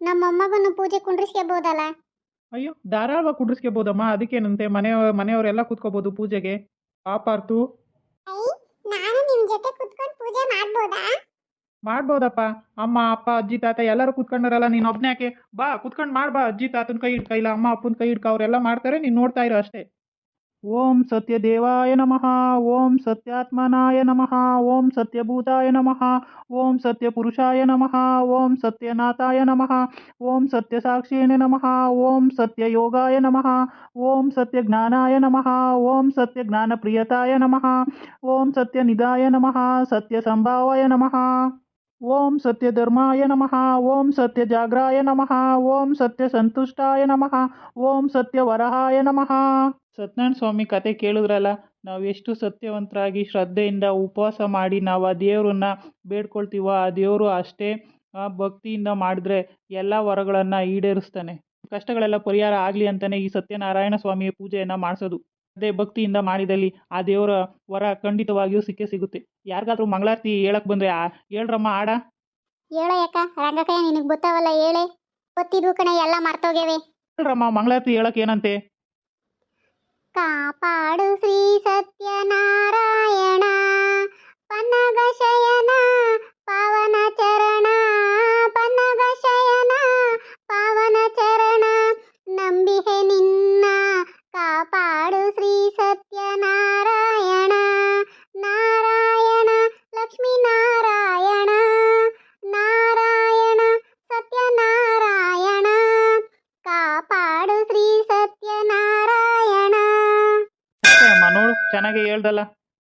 ನಮ್ಮ ಅಮ್ಮಗನ್ನು ಪೂಜೆ ಕುಂಡ್ರಿಸ್ಕೋಬಹುದಲ್ಲ ಅಯ್ಯೋ ಧಾರಾಳವಾಗಿ ಕುಡ್ರಿಸ್ಕೋಬೋದಮ್ಮ ಅದಕ್ಕೇನಂತೆ? ಮನೆ ಮನೆಯವರೆಲ್ಲ ಕೂತ್ಕೋಬೋದು ಪೂಜೆಗೆ. ಪಾಪಾರ್ತು ನಾನು ನಿಮ್ಮ ಜೊತೆ ಕುತ್ಕೊಂಡು ಪೂಜೆ ಮಾಡ್ಬೋದಾ? ಮಾಡ್ಬೋದಪ್ಪ. ಅಮ್ಮ ಅಪ್ಪ ಅಜ್ಜಿ ತಾತ ಎಲ್ಲರೂ ಕುತ್ಕೊಂಡಾರಲ್ಲ ನೀನು ಒಬ್ನೇ ಯಾಕೆ ಬಾ ಕುತ್ಕೊಂಡು ಮಾಡ್ಬಾ ಅಜ್ಜಿ ತಾತನ ಕೈ ಹಿಡ್ಕ ಇಲ್ಲ ಅಮ್ಮ ಅಪ್ಪನ ಕೈ ಹಿಡ್ಕ ಅವರೆಲ್ಲ ಮಾಡ್ತಾರೆ ನೀನು ನೋಡ್ತಾ ಇರೋ ಅಷ್ಟೇ. ॐ सत्यदेवाय नमः ॐ सत्यात्मनाय नमः ॐ सत्यभूताय नमः ॐ सत्यपुरुषाय नमः ॐ सत्यनाथाय नमः ॐ सत्यसाक्षिणे नमः ॐ सत्ययोगाय नमः ॐ सत्यज्ञानाय नमः ॐ सत्यज्ञानप्रियताय नमः ॐ सत्यनिधाय नमः सत्यसम्भावाय नमः। ಓಂ ಸತ್ಯ ಧರ್ಮಾಯ ನಮಃ, ಓಂ ಸತ್ಯ ಜಾಗ್ರಾಯ ನಮಃ, ಓಂ ಸತ್ಯ ಸಂತುಷ್ಟಾಯ ನಮಃ, ಓಂ ಸತ್ಯ ವರಹಾಯ ನಮಃ. ಸತ್ಯನಾರಾಯಣ ಸ್ವಾಮಿ ಕತೆ ಕೇಳಿದ್ರಲ್ಲ, ನಾವು ಎಷ್ಟು ಸತ್ಯವಂತರಾಗಿ ಶ್ರದ್ಧೆಯಿಂದ ಉಪವಾಸ ಮಾಡಿ ನಾವು ಆ ದೇವರನ್ನ ಬೇಡ್ಕೊಳ್ತೀವೋ ಆ ದೇವರು ಅಷ್ಟೇ ಭಕ್ತಿಯಿಂದ ಮಾಡಿದ್ರೆ ಎಲ್ಲ ವರಗಳನ್ನು ಈಡೇರಿಸ್ತಾನೆ. ಕಷ್ಟಗಳೆಲ್ಲ ಪರಿಹಾರ ಆಗಲಿ ಅಂತಲೇ ಈ ಸತ್ಯನಾರಾಯಣ ಸ್ವಾಮಿಯ ಪೂಜೆಯನ್ನು ಮಾಡಿಸೋದು. ಅದೇ ಭಕ್ತಿಯಿಂದ ಮಾಡಿದಲ್ಲಿ ಆ ದೇವರ ವರ ಖಂಡಿತವಾಗಿಯೂ ಸಿಕ್ಕೇ ಸಿಗುತ್ತೆ. ಯಾರಿಗಾದ್ರೂ ಮಂಗಳಾರತಿ ಹೇಳಕ್ ಬಂದ್ರೆ ಆ ಹೇಳ್ರಮ್ಮ ಆಡ. ಹೇಳ ಯಾಕ? ರಂಗಕಯ್ಯ ನಿನಗೆ ಗೊತ್ತಾವಲ್ಲ ಹೇಳೆ. ಗೊತ್ತಿದ್ವು ಕಣ ಎಲ್ಲ ಮರ್ತೋಗ್ಯವೆ. ಹೇಳ್ರಮ್ಮ ಮಂಗಳಾರತಿ ಹೇಳಕ್ ಏನಂತೆ? ಕಾಪಾಡು ಶ್ರೀ ಸತ್ಯನಾರಾಯಣ. ಪನ್ನಗ ಶಯನ ಪಾವನ ಚರಣ. ಪನ್ನಗ ಶಯನ ಪಾವನ ಚರಣ. ನಂಬಿಹೆ ನಿನ್ನ ಕಾಪಾಡು ನೋಡು, ಚೆನ್ನಾಗಿ ಹೇಳ್ದಲ್ಲ.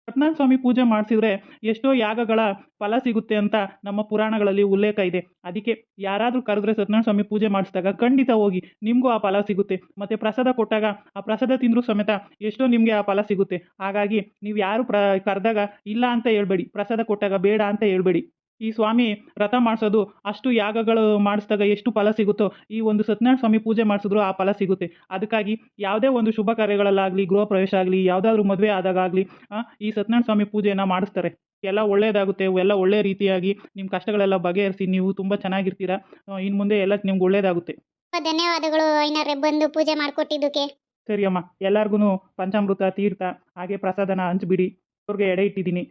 ಸತ್ಯನಾರಾಯಣ ಸ್ವಾಮಿ ಪೂಜೆ ಮಾಡಿಸಿದ್ರೆ ಎಷ್ಟೋ ಯಾಗಗಳ ಫಲ ಸಿಗುತ್ತೆ ಅಂತ ನಮ್ಮ ಪುರಾಣಗಳಲ್ಲಿ ಉಲ್ಲೇಖ ಇದೆ. ಅದಕ್ಕೆ ಯಾರಾದರೂ ಕರೆದ್ರೆ ಸತ್ಯನಾರಾಯಣ ಸ್ವಾಮಿ ಪೂಜೆ ಮಾಡಿಸಿದಾಗ ಖಂಡಿತ ಹೋಗಿ ನಿಮಗೂ ಆ ಫಲ ಸಿಗುತ್ತೆ. ಮತ್ತು ಪ್ರಸಾದ ಕೊಟ್ಟಾಗ ಆ ಪ್ರಸಾದ ತಿಂದರೂ ಸಮೇತ ಎಷ್ಟೋ ನಿಮಗೆ ಆ ಫಲ ಸಿಗುತ್ತೆ. ಹಾಗಾಗಿ ನೀವು ಯಾರು ಪ್ರ, ಕರೆದಾಗ ಇಲ್ಲ ಅಂತ ಹೇಳ್ಬೇಡಿ. ಪ್ರಸಾದ ಕೊಟ್ಟಾಗ ಬೇಡ ಅಂತ ಹೇಳ್ಬೇಡಿ. ಈ ಸ್ವಾಮಿ ರಥ ಮಾಡಿಸೋದು ಅಷ್ಟು ಯಾಗಗಳು ಮಾಡಿಸಿದಾಗ ಎಷ್ಟು ಫಲ ಸಿಗುತ್ತೋ ಈ ಒಂದು ಸತ್ಯನಾರಾಯಣ ಸ್ವಾಮಿ ಪೂಜೆ ಮಾಡಿಸಿದ್ರು ಆ ಫಲ ಸಿಗುತ್ತೆ. ಅದಕ್ಕಾಗಿ ಯಾವುದೇ ಒಂದು ಶುಭ ಕಾರ್ಯಗಳಲ್ಲಾಗಲಿ ಗೃಹ ಪ್ರವೇಶ ಆಗಲಿ ಯಾವುದಾದ್ರೂ ಮದುವೆ ಆದಾಗಲಿ ಈ ಸತ್ಯನಾರಾಯಣ ಸ್ವಾಮಿ ಪೂಜೆಯನ್ನು ಮಾಡಿಸ್ತಾರೆ. ಎಲ್ಲ ಒಳ್ಳೆಯದಾಗುತ್ತೆ ಎಲ್ಲ ಒಳ್ಳೆಯ ರೀತಿಯಾಗಿ ನಿಮ್ಮ ಕಷ್ಟಗಳೆಲ್ಲ ಬಗೆಹರಿಸಿ ನೀವು ತುಂಬ ಚೆನ್ನಾಗಿರ್ತೀರಾ ಇನ್ನು ಮುಂದೆ ಎಲ್ಲ ನಿಮ್ಗೆ ಒಳ್ಳೆಯದಾಗುತ್ತೆ ಧನ್ಯವಾದಗಳು ಐನರೇ ಬಂದು ಪೂಜೆ ಮಾಡಿಕೊಟ್ಟಿದ್ದಕ್ಕೆ. ಸರಿ ಅಮ್ಮ ಎಲ್ಲರಿಗೂ ಪಂಚಾಮೃತ ತೀರ್ಥ ಹಾಗೆ ಪ್ರಸಾದನ ಹಂಚ್ಬಿಡಿ. ಅವ್ರಿಗೆ ಎಡೆ ಇಟ್ಟಿದ್ದೀನಿ.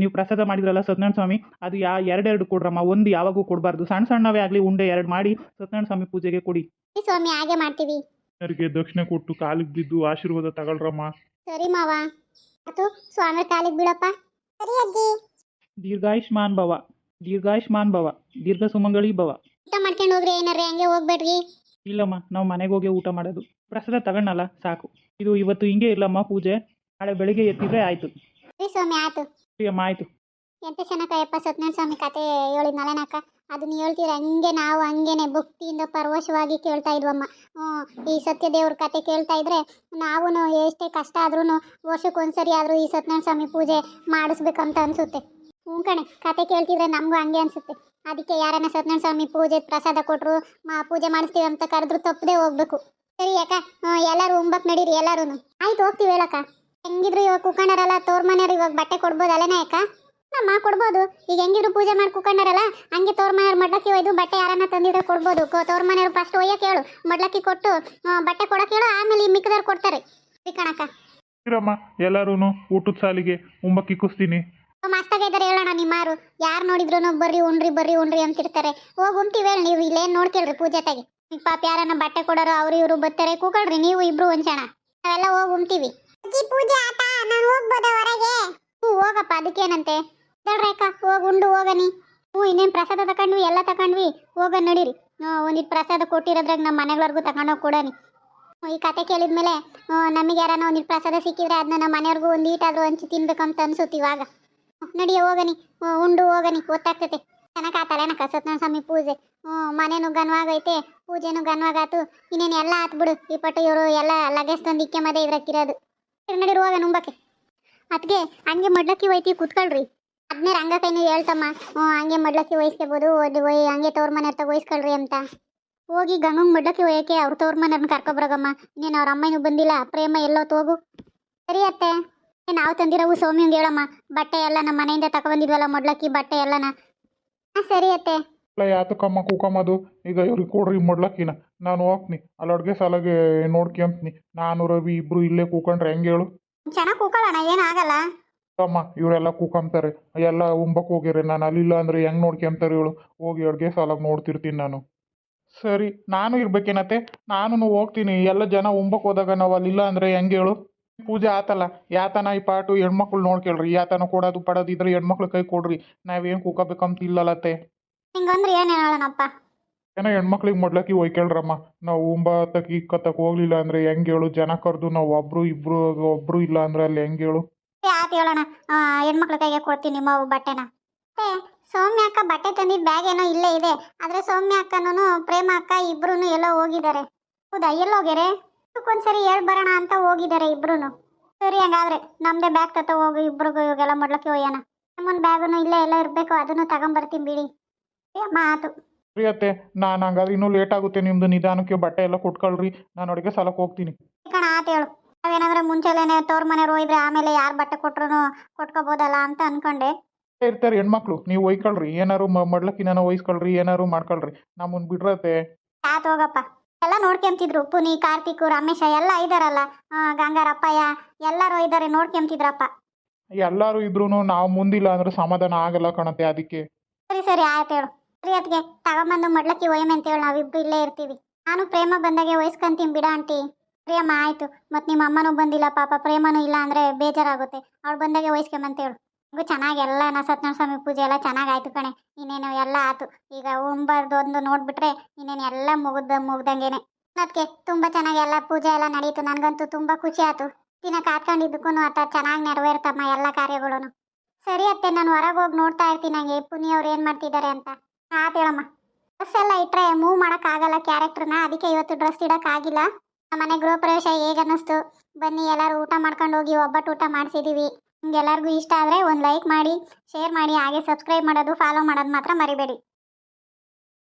ನೀವು ಪ್ರಸಾದ ಮಾಡಿದ್ರಲ್ಲ ಸತ್ಯನಾರಾಯಣ ಸ್ವಾಮಿ? ಅದು ಯಾ ಎರಡೆರಡು ಕೊಡ್ರಮ್ಮ ಒಂದು ಯಾವಾಗೂ ಕೊಡಬಾರ್ದು. ಸಣ್ಣ ಸಣ್ಣವೇ ಆಗಲಿ ಉಂಡೆ ಎರಡು ಮಾಡಿ ಸತ್ಯನಾರಾಯಣ ಸ್ವಾಮಿ ಪೂಜೆಗೆ ಕೊಡಿ. ಸ್ವಾಮಿ ಹಾಗೆ ಮಾಡ್ತೀವಿ. ಅವರಿಗೆ ದಕ್ಷಿಣೆ ಕೊಟ್ಟು ಕಾಲಿಗೆ ಬಿದ್ದು ಆಶೀರ್ವಾದ ತಗೊಳ್ರಮ್ಮ. ಸರಿ ಮಾವ. ಅದು ಸ್ವಾಮಿ ಕಾಲಿಗೆ ಬಿಡಪ್ಪ ಸರಿ ಅಜ್ಜಿ. ದೀರ್ಘಾಯುಷ್ಮಾನ್ ಭವ. ದೀರ್ಘಾಯುಷ್ಮಾನ್ ಭವ. ದೀರ್ಘ ಸುಮಂಗಳಿ ಭವ. ಊಟ ಮಾಡ್ಕೊಂಡು ಹೋಗ್ರಿ ಏನಾರೇ ಹಂಗೆ ಹೋಗ್ಬೇಡ್ರಿ. ಇಲ್ಲಮ್ಮ ನಾವು ಮನೆಗೆ ಹೋಗಿ ಊಟ ಮಾಡೋದು. ಪ್ರಸಾದ ತಗೊಂಡಲ್ಲ ಸಾಕು. ಇದು ಇವತ್ತು ಹಿಂಗೆ ಇಲ್ಲಮ್ಮ ಪೂಜೆ. ನಾಳೆ ಬೆಳಿಗ್ಗೆ ಎತ್ತಿದ್ರೆ ಆಯಿತು. ಸರಿ ಸ್ವಾಮಿ ಆಯ್ತು. ಸರಿ ಅಮ್ಮ ಆಯಿತು ಎಂತ ಚೆನ್ನಾಗಯ್ಯಪ್ಪ ಸತ್ಯನಾರಾಯಣ ಸ್ವಾಮಿ ಕತೆ ಹೇಳಿದ್ನಲ್ಲನಕ್ಕ ಅದು ಅದನ್ನ ಹೇಳ್ತೀರ? ಹಂಗೆ ನಾವು ಹಂಗೇನೆ ಭಕ್ತಿಯಿಂದ ಪರವಶವಾಗಿ ಕೇಳ್ತಾ ಇದ್ವಮ್ಮ. ಈ ಸತ್ಯದೇವ್ರ ಕತೆ ಕೇಳ್ತಾ ಇದ್ರೆ ನಾವು ಎಷ್ಟೇ ಕಷ್ಟ ಆದ್ರೂ ವರ್ಷಕ್ಕೊಂದ್ಸರಿ ಆದರೂ ಈ ಸತ್ಯನಾರಾಯಣ ಸ್ವಾಮಿ ಪೂಜೆ ಮಾಡಿಸ್ಬೇಕಂತ ಅನಿಸುತ್ತೆ. ಹ್ಞೂ ಕಣೆ ಕತೆ ಕೇಳ್ತಿದ್ರೆ ನಮಗೂ ಹಂಗೆ ಅನಿಸುತ್ತೆ. ಅದಕ್ಕೆ ಯಾರನ್ನ ಸತ್ಯನಾರಾಯಣ ಸ್ವಾಮಿ ಪೂಜೆ ಪ್ರಸಾದ ಕೊಟ್ಟರು ಮಾ ಪೂಜೆ ಮಾಡಿಸ್ತೀವಿ ಅಂತ ಕರೆದ್ರು ತಪ್ಪದೆ ಹೋಗ್ಬೇಕು. ಸರಿ ಅಕ್ಕ ಎಲ್ಲರೂ ಉಂಬಕ್ ನಡೀರಿ ಎಲ್ಲರೂ ಆಯ್ತು ಹೋಗ್ತೀವಿ ಹೇಳಕ್ಕ. ಹೆಂಗಿದ್ರು ಇವಾಗ ಕುಕಂಡರಲ್ಲ ತೋರ್ ಮನೆಯವ್ರು ಇವಾಗ ಬಟ್ಟೆ ಕೊಡ್ಬೋದಲ್ಲನೇ ಅಕ್ಕ ನಮ್ಮ ಕೊಡ್ಬೋದು. ಈಗ ಹೆಂಗಿದ್ರು ಪೂಜೆ ಮಾಡಿ ಕುಕಂಡರಲ್ಲ ಹಂಗೆ ತೋರ್ ಮನೆಯವ್ರು ಮಡ್ಲಕ್ಕಿ ಒಯ್ದು ಬಟ್ಟೆ ಯಾರನ್ನ ತಂದಿದ್ರೆ ಕೊಡ್ಬೋದು. ತೋರ್ ಮನೆಯವ್ರು ಫಸ್ಟ್ ಒಯ್ಯಕ್ಕೆ ಹೇಳು ಮಡ್ಲಕ್ಕಿ ಕೊಟ್ಟು ಬಟ್ಟೆ ಕೊಡಕ್ಕೆ ಹೇಳು ಆಮೇಲೆ ಈ ಮಿಕ್ಕದವ್ರು ಕೊಡ್ತಾರೆ. ಕಣಕ್ಕ. ಇರಮ್ಮ ಎಲ್ಲರೂ ಊಟದ ಸಾಲಿಗೆ ಉಂಬಕ್ಕಿ ಕುಸ್ತೀನಿ. ಮಸ್ತಾಗ ಇದ್ದಾರೆ ಹೇಳೋಣ ನಿಮ್ಮಾರು ಯಾರು ನೋಡಿದ್ರು ಬರ್ರಿ ಉಣ್ರಿ ಬರ್ರಿ ಉಣ್ರಿ ಅಂತಿರ್ತಾರೆ. ಹೋಗಿ ಉಣ್ತೀವಿ ಹೇಳಿ ನೀವು ಇಲ್ಲೇನು ನೋಡ್ಕೇಳ್ರಿ ಪೂಜೆ ತಾಗಿ ಪಾಪ ಯಾರನ್ನ ಬಟ್ಟೆ ಕೊಡೋರು ಅವ್ರು ಇವರು ಬರ್ತಾರೆ ಕೂಕಳ್ರಿ ನೀವು ಇಬ್ರು ಒಂಚಣ ನಾವೆಲ್ಲ ಹೋಗಿ ಉಣ್ತೀವಿ ಪೂಜೆ ಆತ, ನಾನು ಹೋಗ್ಬೋದಾ ಹೊರಗೆ? ಹ್ಞೂ, ಹೋಗಪ್ಪ, ಅದಕ್ಕೇನಂತೆ? ದಡ್ರೇಕ ಹೋಗಿ, ಉಂಡು, ಹೋಗನಿ. ಹ್ಞೂ, ಇನ್ನೇನು ಪ್ರಸಾದ ತಗೊಂಡ್ವಿ ಎಲ್ಲ ತಗೊಂಡ್ವಿ ಹೋಗ ನಡೀರಿ. ಒಂದಿಟ್ಟು ಪ್ರಸಾದ ಕೊಟ್ಟಿರೋದ್ರಾಗ ನಮ್ಮ ಮನೆಗಳವ್ರಿಗೂ ತಗೊಂಡೋಗಿ ಕೊಡೋನಿ. ಈ ಕತೆ ಕೇಳಿದ್ಮೇಲೆ ನಮಗೆ ಯಾರನ್ನ ಒಂದಿಟ್ಟು ಪ್ರಸಾದ ಸಿಕ್ಕಿದ್ರೆ ಅದನ್ನ ನಮ್ಮ ಮನೆಯವ್ರಿಗೂ ಒಂದು ಈಟಾದ್ರೂ ಹಂಚಿ ತಿನ್ಬೇಕಂತ ಅನ್ಸುತ್ತೆ ಇವಾಗ. ನಡಿಯ ಹೋಗನಿ. ಉಂಡು, ಹೋಗನಿ. ಗೊತ್ತಾಗ್ತೈತೆ. ಚೆನ್ನಾಗಿ ಆತಲ್ಲ ಸತ್ಯನಾರಾಯಣ ಸ್ವಾಮಿ ಪೂಜೆ? ಹ್ಞೂ, ಮನೇನು ಗನ್ವಾಗೈತೆ ಪೂಜೆನೂ ಗನ್ವಾಗಾತು ಇನ್ನೇನು ಎಲ್ಲ ಆತ್ಬಿಡು ಈ ಪಟ್ಟು ಇವರು ಎಲ್ಲ ಲಗೇಜ್ ತಂದು ಇಕ್ಕೆ ಮದೆ ಇದ್ರಕ್ಕಿರೋದು ನಡಿರು ಹೋಗ ನುಂಬಕ್ಕೆ ಅದಕ್ಕೆ ಹಂಗೆ ಮಡ್ಲಕ್ಕಿ ಒಯ್ತೀವಿ ಕುತ್ಕೊಳ್ರಿ. ಅದನ್ನೇ ರಂಗ ಕೈನೂ ಹೇಳ್ತಮ್ಮ, ಹ್ಞೂ, ಹಂಗೆ ಮಡ್ಲಕ್ಕಿ ವಹಿಸ್ಕೋಬೋದು ಒಯ್ದು ಒಯ್, ಹಂಗೆ ತವ್ರ ಮನೆ ಹತ್ರ ವಹಿಸ್ಕೊಳ್ರಿ ಅಂತ. ಹೋಗಿ ಗಂಗಂಗೆ ಮಡ್ಲಕ್ಕಿ ಒಯ್ಯಕ್ಕೆ ಅವ್ರ ತವ್ರ ಮನೆಯವ್ರನ್ನ ಕರ್ಕೊಬರೋಗಮ್ಮ ಇನ್ನೇನು ಅವ್ರ ಅಮ್ಮನೂ ಬಂದಿಲ್ಲ, ಪ್ರೇಮ ಎಲ್ಲೋ ಹೋಗು ಸರಿ ಅತ್ತೆ. ನಾವು ತಂದಿರೋವು ಸೌಮ್ಯಂಗೆ ಹೇಳಮ್ಮ. ಬಟ್ಟೆ ಎಲ್ಲ ನಮ್ಮ ಮನೆಯಿಂದ ತಗೊಬಂದಿದ್ವಲ್ಲ ಮಡ್ಲಕ್ಕಿ ಬಟ್ಟೆ ಎಲ್ಲನ. ಹಾಂ, ಸರಿ ಅತ್ತೆ. ಇಲ್ಲ ಯಾತಕ್ಕಮ್ಮ ಕೂಕಮ್ಮದು ಈಗ ಇವ್ರಿಗೆ ಕೊಡ್ರಿ ಮೊಡ್ಲಕ್ಕಿನ ನಾನು ಹೋಗ್ತೀನಿ. ಅಲ್ಲಿ ಅಡುಗೆ ಸಾಲಾಗೆ ನೋಡ್ಕೊಂತೀನಿ ನಾನು ರವಿ ಇಬ್ರು ಇಲ್ಲೇ ಕೂಕೊಂಡ್ರೆ ಹೆಂಗೆ ಹೇಳು? ಚೆನ್ನಾಗಿ ಕೂಕೊಳ್ಳೋಣ ಏನಾಗಲ್ಲ ಅಮ್ಮ ಇವರೆಲ್ಲ ಕೂಕಂತಾರೆ. ಎಲ್ಲ ಉಂಬಕ್ ಹೋಗಿರಿ ನಾನು ಅಲ್ಲಿಲ್ಲ ಅಂದ್ರೆ ಹೆಂಗ್ ನೋಡ್ಕೊಂತಾರೆ ಹೇಳು. ಹೋಗಿ ಅಡುಗೆ ಸಾಲಾಗ ನೋಡ್ತಿರ್ತೀನಿ ನಾನು. ಸರಿ ನಾನು ಇರ್ಬೇಕೇನತ್ತೆ? ನಾನು ಹೋಗ್ತೀನಿ. ಎಲ್ಲ ಜನ ಉಂಬಕ್ ಹೋದಾಗ ನಾವು ಅಲ್ಲಿಲ್ಲ ಅಂದ್ರೆ ಹೆಂಗೆ ಹೇಳು? ಪೂಜೆ ಆತಲ್ಲ. ಯಾತನ ಈ ಪಾಟು ಹೆಣ್ಮಕ್ಳು ನೋಡ್ಕೇಳ್ರಿ. ಯಾತನ ಕೊಡೋದು ಪಡೋದು ಇದ್ರೆ ಹೆಣ್ಮಕ್ಳು ಕೈ ಕೊಡ್ರಿ. ನಾವೇನು ಕೂಕಬೇಕಂತ ಇಲ್ಲಲತ್ತೆ ಹಿಂಗಂದ್ರೆ ಏನು ಹೇಳೋಣಪ್ಪ ಏನೋ ಹೆಣ್ಮಕ್ಳಿಗೆ ಮೊಡ್ಲಕ್ಕಿ ಒಯ್ಕೇಳ್ರಮ್ಮ ನಾವು ಈ ಇಕ್ಕತ್ತಕ್ಕೆ ಹೋಗ್ಲಿಲ್ಲ ಅಂದ್ರೆ ಹೆಂಗ್ ಹೇಳು? ಜನ ಕರೆದು ನಾವು ಒಬ್ರು ಇಬ್ರು ಒಬ್ರು ಇಲ್ಲ ಅಂದ್ರೆ ಅಲ್ಲಿ ಹೆಂಗ್ ಹೇಳು? ಯಾತ್ ಹೇಳೋಣ. ಆ, ಹೆಣ್ಮಕ್ಳ ಕೈಗೆ ಕೊಡ್ತೀನಿ ನಿಮ್ಮ ಬಟ್ಟೆನ. ಏ ಸೌಮ್ಯ ಅಕ್ಕ ಬಟ್ಟೆ ತಂದಿದ್ದ ಬ್ಯಾಗ್ ಏನೋ ಇಲ್ಲೇ ಇದೆ. ಆದ್ರೆ ಸೌಮ್ಯ ಅಕ್ಕನೂ ಪ್ರೇಮ ಅಕ್ಕ ಇಬ್ರು ಎಲ್ಲೋ ಹೋಗಿದ್ದಾರೆ. ಹೌದಾ? ಎಲ್ಲೋಗ್ಯಾರೆ ಒಂದ್ಸರಿ ಹೇಳ್ ಬರೋಣ ಅಂತ ಹೋಗಿದ್ದಾರೆ ಇಬ್ರು ಸರಿ ಹಂಗಾದ್ರೆ ನಮ್ದೆ ಬ್ಯಾಗ್ ತತ್ತ ಹೋಗಿ ಇಬ್ರಿಗೂ ಇವಾಗೆಲ್ಲ ಮೊಡ್ಲಕ್ಕೆ ಒಯ್ಯೋಣ. ನಮ್ಮೊಂದು ಬ್ಯಾಗನು ಇಲ್ಲೇ ಎಲ್ಲ ಇರ್ಬೇಕು ಅದನ್ನು ತಗೊಂಬರ್ತೀನಿ ಬಿಡಿ. ಏ, ರೀ ಅತ್ತೆ ನಾನು ಹಂಗಾದ್ರೆ ಇನ್ನೂ ಲೇಟ್ ಆಗುತ್ತೆ. ನಿಮ್ದು ನಿಧಾನಕ್ಕೆ ಬಟ್ಟೆ ಎಲ್ಲ ಕೊಟ್ಕೊಳ್ರಿ. ನಾನು ಅಡುಗೆ ಸಾಲಕ್ಕೆ ಹೋಗ್ತೀನಿ. ಕಣ ಆತ ಹೇಳು. ನಾವೇನಾದ್ರೆ ಮುಂಚೆಲೇನೆ ತೋರ್ ಮನೆಯವ್ರು ಹೋಯ್ದ್ರೆ ಆಮೇಲೆ ಯಾರು ಬಟ್ಟೆ ಕೊಟ್ರು ಕೊಟ್ಕೋಬೋದಲ್ಲ ಅಂತ ಅನ್ಕೊಂಡೆ. ಇರ್ತಾರೆ ಹೆಣ್ಮಕ್ಳು. ನೀವು ಒಯ್ಕೊಳ್ರಿ. ಏನಾರು ಮಡ್ಲಕ್ಕಿನ ಒಯ್ಸ್ಕೊಳ್ರಿ ಏನಾರು ಮಾಡ್ಕೊಳ್ರಿ. ನಮ್ಮನ್ ಬಿಡ್ರತ್ತೆ. ಆತ ಹೋಗಪ್ಪ. ಎಲ್ಲ ನೋಡ್ಕೊಂತಿದ್ರು. ಪುನಿ ಕಾರ್ತಿಕ್ ರಮೇಶ ಎಲ್ಲ ಇದಾರಲ್ಲ. ಗಂಗಾರಪ್ಪಯ್ಯ ಎಲ್ಲರೂ ಇದ್ದಾರೆ ನೋಡ್ಕೊಂತಿದ್ರಪ್ಪ. ಎಲ್ಲರೂ ಇದ್ರು ನಾವು ಮುಂದಿಲ್ಲ ಅಂದ್ರೆ ಸಮಾಧಾನ ಆಗಲ್ಲ ಕಣತೆ ಅದಕ್ಕೆ. ಸರಿ ಸರಿ ಆಯ್ತು ಹೇಳು. ಅದಕ್ಕೆ ತಗೊಂಬಂದು ಮಡ್ಲಕ್ಕಿ ಒಯ್ಯಮೆ ಅಂತೇಳಿ ನಾವಿಬ್ರು ಇಲ್ಲೇ ಇರ್ತೀವಿ. ನಾನು ಪ್ರೇಮ ಬಂದಾಗೆ ವಯಸ್ಕಂತೀನಿ ಬಿಡ ಆಂಟಿ. ಪ್ರಿಯಮ್ಮ, ಆಯಿತು. ಮತ್ತು ನಿಮ್ಮ ಅಮ್ಮನೂ ಬಂದಿಲ್ಲ, ಪಾಪ. ಪ್ರೇಮನೂ ಇಲ್ಲ ಅಂದರೆ ಬೇಜಾರಾಗುತ್ತೆ. ಅವ್ಳು ಬಂದಾಗೆ ವಯಸ್ಕೊಂಬಂತೇಳು ಹಂಗೂ ಚೆನ್ನಾಗಿ ಎಲ್ಲ ನಾ ಸತ್ಯನಾರಾಯಣ ಸ್ವಾಮಿ ಪೂಜೆ ಎಲ್ಲ ಚೆನ್ನಾಗಿ ಆಯ್ತು ಕಣೆ. ಇನ್ನೇನು ಎಲ್ಲ ಆತು. ಈಗ ಉಂಬರ್ದು ಒಂದು ನೋಡ್ಬಿಟ್ರೆ ಇನ್ನೇನು ಎಲ್ಲ ಮುಗಿದ, ಮುಗ್ದಂಗೆನೆ. ಅದಕ್ಕೆ ತುಂಬ ಚೆನ್ನಾಗಿ ಎಲ್ಲ ಪೂಜೆ ಎಲ್ಲ ನಡೀತು. ನನಗಂತೂ ತುಂಬ ಖುಷಿ ಆಯಿತು ದಿನ ಕಾತ್ಕೊಂಡಿದ್ದಕ್ಕೂ ಆತ ಚೆನ್ನಾಗಿ ನೆರವೇರ್ತಮ್ಮ ಎಲ್ಲ ಕಾರ್ಯಗಳು ಸರಿ ಅತ್ತೆ, ನಾನು ಹೊರಗೆ ಹೋಗಿ ನೋಡ್ತಾ ಇರ್ತೀನಿ ನಂಗೆ ಪುನಿ ಅವ್ರು ಏನು ಮಾಡ್ತಿದ್ದಾರೆ ಅಂತ? ಆತ್ ಹೇಳಮ್ಮ. ಡ್ರೆಸ್ ಎಲ್ಲ ಇಟ್ಟರೆ ಮೂವ್ ಮಾಡೋಕ್ಕಾಗಲ್ಲ ಕ್ಯಾರೆಕ್ಟರ್ನ ಅದಕ್ಕೆ ಇವತ್ತು ಡ್ರೆಸ್ ಇಡೋಕ್ಕಾಗಿಲ್ಲ ಮನೆ ಗೃಹ ಪ್ರವೇಶ ಹೇಗೆ ಅನ್ನಿಸ್ತು ಬನ್ನಿ, ಎಲ್ಲರೂ ಊಟ ಮಾಡ್ಕೊಂಡು ಹೋಗಿ, ಒಬ್ಬಟ್ಟು ಊಟ ಮಾಡಿಸಿದ್ದೀವಿ ನಿಮ್ಗೆ ಎಲ್ಲರಿಗೂ ಇಷ್ಟ ಆದರೆ ಒಂದು ಲೈಕ್ ಮಾಡಿ ಶೇರ್ ಮಾಡಿ, ಹಾಗೆ ಸಬ್ಸ್ಕ್ರೈಬ್ ಮಾಡೋದು ಫಾಲೋ ಮಾಡೋದು ಮಾತ್ರ ಮರಿಬೇಡಿ.